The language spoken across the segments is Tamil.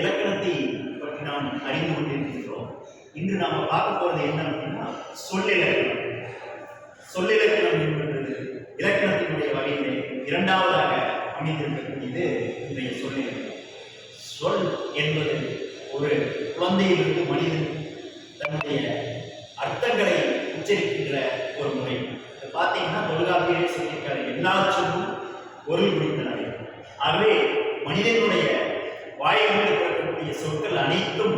இலக்கணத்தை பற்றி நாம் அறிந்து கொண்டிருக்கின்றோம். இன்று நாம் பார்க்க போறது என்ன அப்படின்னா சொல்லிலக்கணம். சொல்லிலக்கணம் என்பது இலக்கணத்தினுடைய வகையிலே இரண்டாவதாக அமைந்திருக்கக்கூடியது இன்றைய சொல்லிலக்கணம். சொல் என்பது ஒரு குழந்தையிலிருந்து மனிதன் தன்னுடைய அர்த்தங்களை உச்சரிக்கின்ற ஒரு முறை. இதை பார்த்தீங்கன்னா தொல்காப்பியரே சொல்லியிருக்காரு எல்லா சொல்லும் பொருள் குறித்தனவை ஆகவே மனிதனுடைய வாயிலிருந்து பிறக்கக்கூடிய சொற்கள் அனைத்தும்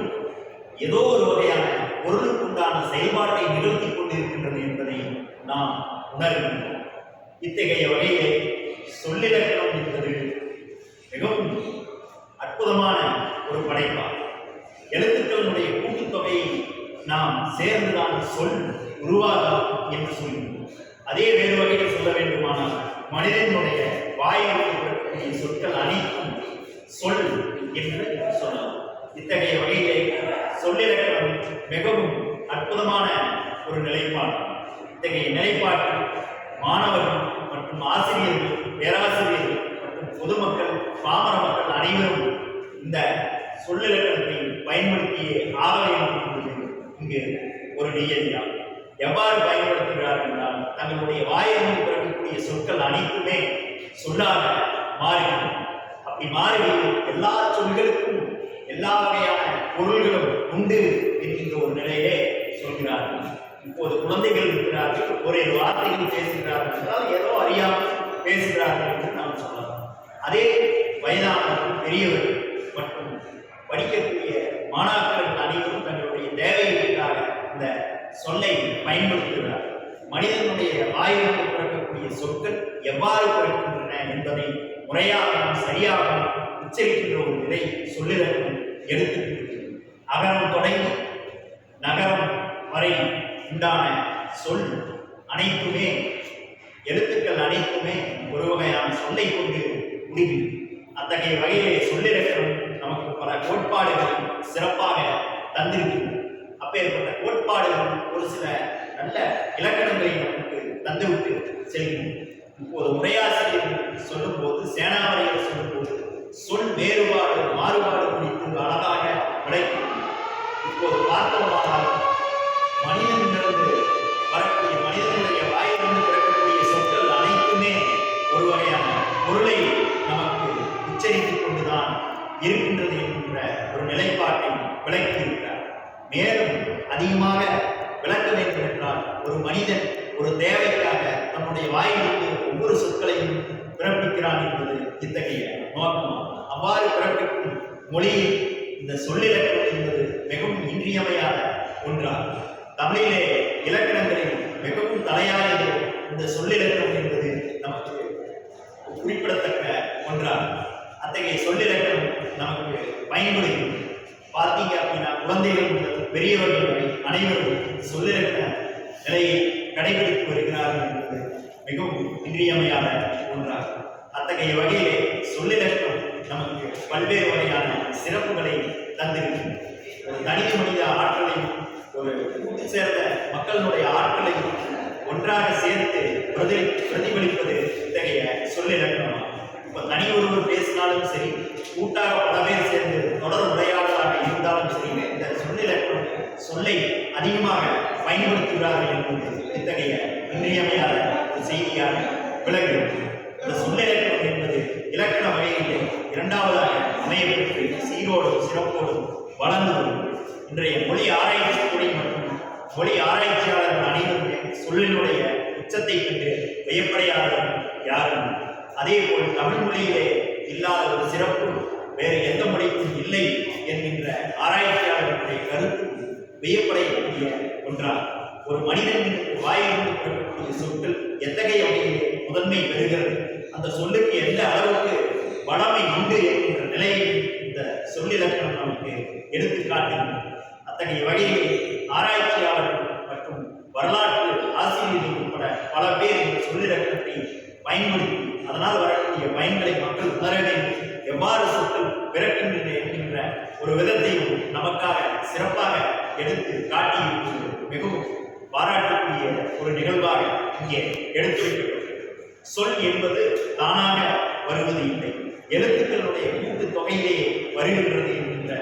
ஏதோ ஒரு வகையான பொருளுக்குண்டான செயல்பாட்டை நிகழ்த்தி கொண்டிருக்கின்றது என்பதை நாம் உணர்கின்றோம் இத்தகைய வகையிலே சொல்லிலக்கணம் என்பது மிகவும் அற்புதமான ஒரு படைப்பாகும். எழுத்துக்களினுடைய கூட்டுத்தொகையை நாம் சேர்ந்துதான் சொல் உருவாகலாம் என்று சொல்கின்றோம். அதே வேறு வகையில் சொல்ல வேண்டுமானால் மனிதனுடைய வாயில் சொற்கள் அனைத்தும் சொல் என்று சொல்லலாம். இத்தகைய வழியிலே சொல்லிலக்கணம் மிகவும் அற்புதமான ஒரு நிலைப்பாடு. இத்தகைய நிலைப்பாடு மாணவர்கள் மற்றும் ஆசிரியர்கள் பேராசிரியர்கள் மற்றும் பொதுமக்கள் பாமர மக்கள் அனைவரும் இந்த சொல்லிலக்கணத்தை பயன்படுத்தியே ஆக இங்கு ஒரு நியதியாகும் எவ்வாறு பயன்படுத்துகிறார்கள் என்றால் தங்களுடைய வாயிலிருந்து பிறக்கக்கூடிய சொற்கள் அனைத்துமே சொல்லாக மாறுகிறது அப்படி மாறி எல்லா சொல்களுக்கும் எல்லா வகையான பொருள்களும் உண்டு என்கின்ற ஒரு நிலையே சொல்கிறார்கள். இப்போது குழந்தைகள் இருக்கிறார்கள் ஒரு வார்த்தையில் பேசுகிறார்கள் என்றால் ஏதோ அறியாமல் பேசுகிறார்கள் என்று நாம் சொல்லலாம். அதே வயதானவர்கள் பெரியவர்கள் மற்றும் படிக்கக்கூடிய மாணாக்கர்கள் அனைவரும் தங்களுடைய தேவைகளுக்காக இந்த சொல்லை பயன்படுத்துகிறார் மனிதனுடைய வாயிலுக்கு பிறக்கக்கூடிய சொற்கள் எவ்வாறு பிறக்கின்றன என்பதை முறையாக சரியாக உச்சரிக்கின்ற ஒரு நிலை சொல்லிலக்கம் எடுத்து அகரம் தொடங்கி நகரம் வரை உண்டான சொல் அனைத்துமே எழுத்துக்கள் அனைத்துமே ஒரு வகையான சொல்லை கொண்டு முடியும். அத்தகைய வகையிலே சொல்லிலக்கணம் நமக்கு பல கோட்பாடுகள் சிறப்பாக தந்திருக்கும். அப்பேற்பட்ட கோட்பாடுகள் ஒரு சில நல்ல இலக்கணங்களை நமக்கு தந்துவிட்டு செல்கிறோம் இப்போது உரையாசிரியர் சொல்லும்போது சேனாவரையர் சொல்லும்போது சொல் வேறுபாடு மாறுபாடு குறித்து அழகாக விளக்கும் இப்போது பார்த்தோமானால் மனிதனிலிருந்து வரக்கூடிய மனிதனுடைய வாயிலிருந்து பிறக்கக்கூடிய சொற்கள் அனைத்துமே ஒரு வகையான பொருளை நமக்கு உச்சரித்துக் கொண்டுதான் இருக்கின்றது என்கின்ற ஒரு நிலைப்பாட்டை விளக்கியிருக்கிறார். மேலும் அதிகமாக விளக்க வேண்டும் என்றால் ஒரு மனிதன் ஒரு தேவைக்காக தன்னுடைய வாயிலிருந்து ஒவ்வொரு சொற்களையும் பிறப்பிக்கிறான் என்பது இத்தகைய நோக்கம் அவ்வாறு பிறப்பிக்கும் மொழியை இந்த சொல்லிலக்கணம் என்பது மிகவும் இன்றியமையாத ஒன்றாகும். தமிழிலே இலக்கணங்களில் மிகவும் தலையாய இந்த சொல்லிலக்கணம் என்பது நமக்கு குறிப்பிடத்தக்க ஒன்றாகும். அத்தகைய சொல்லிலக்கணம் நமக்கு பயன்படுகிறது. பார்த்தீங்க அப்படின்னா குழந்தைகள் முதல் பெரியவர்கள் வரை அனைவரும் சொல்லிலக்கண நிலையை கடைபிடித்து வருகிறார்கள் என்பது மிகவும் இன்றியமையாத ஒன்றாகும். அத்தகைய வகையிலே சொல்லிலக்கணம் நமக்கு பல்வேறு வகையான சிறப்புகளை தந்திருக்கிறது. ஒரு தனி மனித ஆற்றலையும் ஒரு கூட்டு சேர்ந்த மக்களுடைய ஆற்றலையும் ஒன்றாக சேர்த்து பிரதி பிரதிபலிப்பது இத்தகைய சொல்லிலக்கணமாகும் இப்போ தனி ஒருவர் பேசினாலும் சரி கூட்டாக பல பேர் சேர்ந்து தொடர் உரையாடலாக இருந்தாலும் சரி இந்த சொல்லிலக்கணம் சொல்லை அதிகமாக பயன்படுத்துகிறார்கள் என்பது இத்தகைய இன்றியமையாத ஒரு செய்தியாக விளங்குகிறது இந்த சொல்லிலக்கணம் இரண்டாவதாக அமையப்பட்டு சீரோடும் சிறப்போடும் வளர்ந்து இன்றைய மொழி ஆராய்ச்சி துறை மற்றும் மொழி ஆராய்ச்சியாளர்கள் அனைவருமே சொல்லினுடைய உச்சத்தை கண்டு வியப்படையாளர்கள் யாரும் அதே போல் தமிழ் மொழியிலே இல்லாத ஒரு சிறப்பு வேறு எந்த மொழிக்கும் இல்லை என்கின்ற ஆராய்ச்சியாளர்களுடைய கருத்து வியப்படையக்கூடிய ஒன்றாகும். ஒரு மனிதன் வாயிலிருந்து பெறக்கூடிய சொற்கள் எத்தகைய வகையிலே முதன்மை பெறுகிறது? அந்த சொல்லுக்கு எந்த அளவுக்கு வளமை நிலையை இந்த சொல்லிலக்கணம் நமக்கு எடுத்து காட்டுகிறது அத்தகைய வழியை ஆராய்ச்சியாளர்கள் மற்றும் வரலாற்று ஆசிரியர்கள் உட்பட பல பேர் இந்த சொல்லிலக்கணத்தை பயன்படுத்தி அதனால் வரக்கூடிய பயன்களை மக்கள் உணர வேண்டும். எவ்வாறு சொற்கள் பிறக்கின்றன என்கின்ற ஒரு விதத்தையும் நமக்காக சிறப்பாக எடுத்து காட்டியிருக்கிறது. மிகவும் பாராட்டக்கூடிய ஒரு நிகழ்வாக இங்கே எடுத்து சொல் என்பது தானாக வருவது இல்லை எழுத்துக்களுடைய கூட்டு தொகையிலே வருகின்றது என்கின்ற